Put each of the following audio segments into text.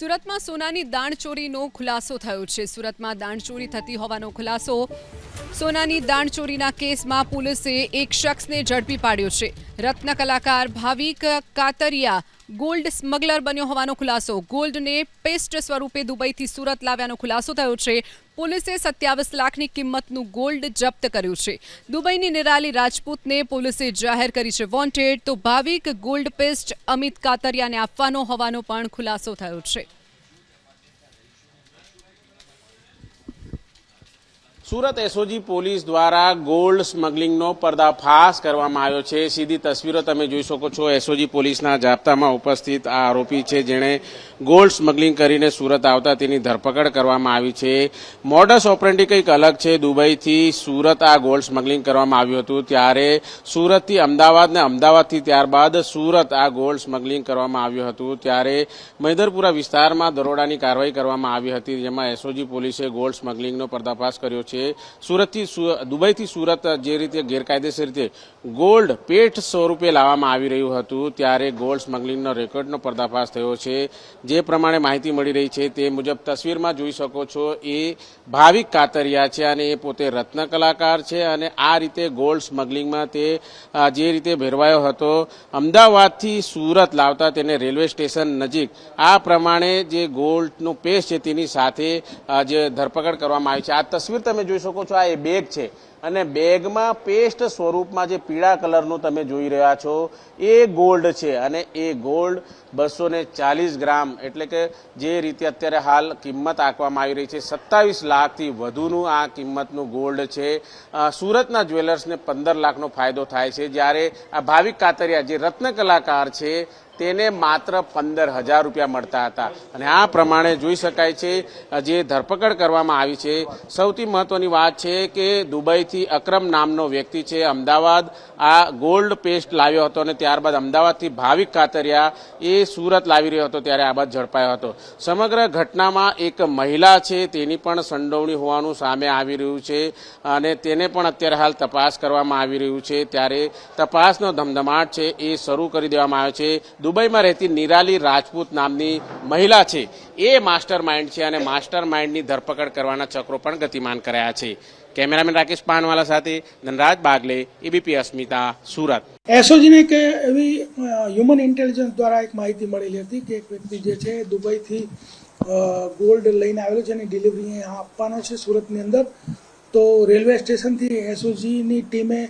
સુરતમાં સોનાની દાણચોરીનો ખુલાસો થયો છે. સુરતમાં દાણચોરી થતી હોવાનો ખુલાસો સોનાની દાણચોરીના કેસમાં પોલીસે એક શખ્સને ઝડપી પાડ્યો છે. રત્ન કલાકાર ભાવિક કાતરિયા ગોલ્ડ સ્મગલર બન્યો હોવાનો ખુલાસો. ગોલ્ડને પેસ્ટ સ્વરૂપે દુબઈથી સુરત લાવ્યાનો ખુલાસો થયો છે. પોલીસે સત્યાવીસ લાખની કિંમતનું ગોલ્ડ જપ્ત કર્યું છે. દુબઈની નિરાલી રાજપૂતને પોલીસે જાહેર કરી છે વોન્ટેડ. તો ભાવિક ગોલ્ડ પેસ્ટ અમિત કાતરિયાને આપવાનો હોવાનો પણ ખુલાસો થયો છે. સુરત એસઓજી પોલીસ દ્વારા ગોલ્ડ સ્મગલિંગનો પર્દાફાશ કરવામાં આવ્યો છે. સીધી તસવીરો તમે જોઈ શકો છો. એસઓજી પોલીસના જાપ્તામાં ઉપસ્થિત આ આરોપી છે જેણે ગોલ્ડ સ્મગલિંગ કરીને સુરત આવતા તેની ધરપકડ કરવામાં આવી છે. મોડસ ઓપરેન્ટી કંઈક અલગ છે. દુબઈથી સુરત આ ગોલ્ડ સ્મગલિંગ કરવામાં આવ્યું હતું. ત્યારે સુરતથી અમદાવાદ ને અમદાવાદથી ત્યારબાદ સુરત આ ગોલ્ડ સ્મગલિંગ કરવામાં આવ્યું હતું. ત્યારે મૈદરપુરા વિસ્તારમાં દરોડાની કાર્યવાહી કરવામાં આવી હતી, જેમાં એસઓજી પોલીસે ગોલ્ડ સ્મગલિંગનો પર્દાફાશ કર્યો છે. સુરતથી સુ- દુબઈથી સુરત જે રીતે ગેરકાયદેસર રીતે ગોલ્ડ પેટ સ્વરૂપે લાવવામાં આવી રહ્યું હતું, ત્યારે ગોલ્ડ સ્મગલિંગનો રેકોર્ડનો પર્દાફાશ થયો છે. જે પ્રમાણે માહિતી મળી રહી છે તે મુજબ તસવીરમાં જોઈ શકો છો, એ ભાવિક કાતરિયા છે અને એ પોતે રત્ન કલાકાર છે અને આ રીતે ગોલ્ડ સ્મગલિંગમાં તે જે રીતે ભેરવાયો હતો, અમદાવાદથી સુરત લાવતા તેને રેલવે સ્ટેશન નજીક. આ પ્રમાણે જે ગોલ્ડનું પેસ્ટ છે તેની સાથે જે ધરપકડ કરવામાં આવી છે. આ તસવીર તમે જોઈ શકો છો આ એ બેગ છે. અને બેગમાં પેસ્ટ સ્વરૂપમાં જે પીળા કલરનું તમે જોઈ રહ્યા છો, એ ગોલ્ડ છે. અને એ ગોલ્ડ બસો ચાલીસ ગ્રામ એટલે કે જે રીતે અત્યારે હાલ કિંમત આંકવામાં આવી રહી છે, સત્તાવીસ લાખથી વધુનું આ કિંમતનું ગોલ્ડ છે. સુરતના જ્વેલર્સને પંદર લાખનો ફાયદો થાય છે. જ્યારે આ ભાવિક કાતરિયા જે રત્ન કલાકાર છે તેને માત્ર પંદર હજાર રૂપિયા મળતા હતા. અને આ પ્રમાણે જોઈ શકાય છે, જે ધરપકડ કરવામાં આવી છે, સૌથી મહત્વની વાત છે કે દુબઈથી અક્રમ નામનો વ્યક્તિ છે, અમદાવાદ આ ગોલ્ડ પેસ્ટ લાવ્યો હતો અને ત્યારબાદ અમદાવાદથી ભાવિક કાતરિયા એ સુરત લાવી રહ્યો હતો, ત્યારે આ બાદ ઝડપાયો હતો. સમગ્ર ઘટનામાં એક મહિલા છે, તેની પણ સંડોવણી હોવાનું સામે આવી રહ્યું છે અને તેને પણ અત્યારે હાલ તપાસ કરવામાં આવી રહ્યું છે. ત્યારે તપાસનો ધમધમાટ છે, એ શરૂ કરી દેવામાં આવ્યો છે. દુબઈમાં રહેતી નિરાલી રાજપૂત નામની મહિલા છે. એ માસ્ટર માઇન્ડ છે અને માસ્ટર માઇન્ડની ધરપકડ કરવાના ચક્રો પણ ગતિમાન કર્યા છે. કેમેરામેન રાકેશ પાનવાલા સાથે ધનરાજ બાગલે એબીપી અસ્મિતા, સુરત. એસઓજીને કે એવી હ્યુમન ઇન્ટેલિજન્સ દ્વારા એક માહિતી મળેલી હતી કે એક વ્યક્તિ જે છે દુબઈથી ગોલ્ડ લઈને આવેલો છે અને ડિલિવરી આપવાનો છે સુરતની અંદર. તો રેલવે સ્ટેશનથી એસઓજીની ટીમે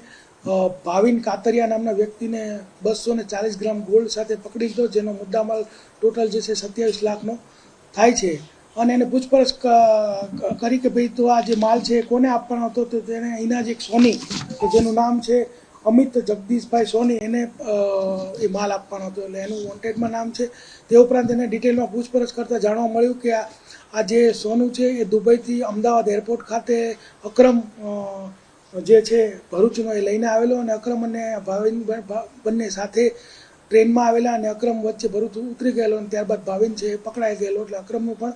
ભાવિન કાતરિયા નામના વ્યક્તિને બસો ને ચાલીસ ગ્રામ ગોલ્ડ સાથે પકડી લીધો, જેનો મુદ્દામાલ ટોટલ જે છે સત્યાવીસ લાખનો થાય છે. અને એને પૂછપરછ કરી કે ભાઈ તો આ જે માલ છે એ કોને આપવાનો હતો? તો તેને અહીંના જ એક સોની કે જેનું નામ છે અમિત જગદીશભાઈ સોની, એને એ માલ આપવાનો હતો. એટલે એનું વોન્ટેડમાં નામ છે. તે ઉપરાંત એને ડિટેલમાં પૂછપરછ કરતાં જાણવા મળ્યું કે આ જે સોનું છે એ દુબઈથી અમદાવાદ એરપોર્ટ ખાતે અક્રમ જે છે ભરૂચનો એ લઈને આવેલો અને અક્રમ અને ભાવિન બંને સાથે ટ્રેનમાં આવેલા અને અક્રમ વચ્ચે ભરૂચ ઉતરી ગયેલો અને ત્યારબાદ ભાવિન છે એ પકડાઈ ગયેલો. એટલે અક્રમનું પણ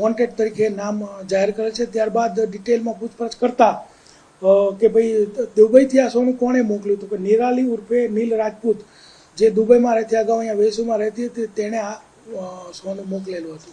વોન્ટેડ તરીકે નામ જાહેર કરે છે. ત્યારબાદ ડિટેલમાં પૂછપરછ કરતા કે ભાઈ, દુબઈથી આ સોનું કોણે મોકલ્યું હતું? કે નિરાલી ઉર્ફે નીલ રાજપૂત, જે દુબઈમાં રહેતી, અગાઉ અહીંયા વેસુમાં રહેતી હતી, તેણે આ સોનું મોકલેલું હતું.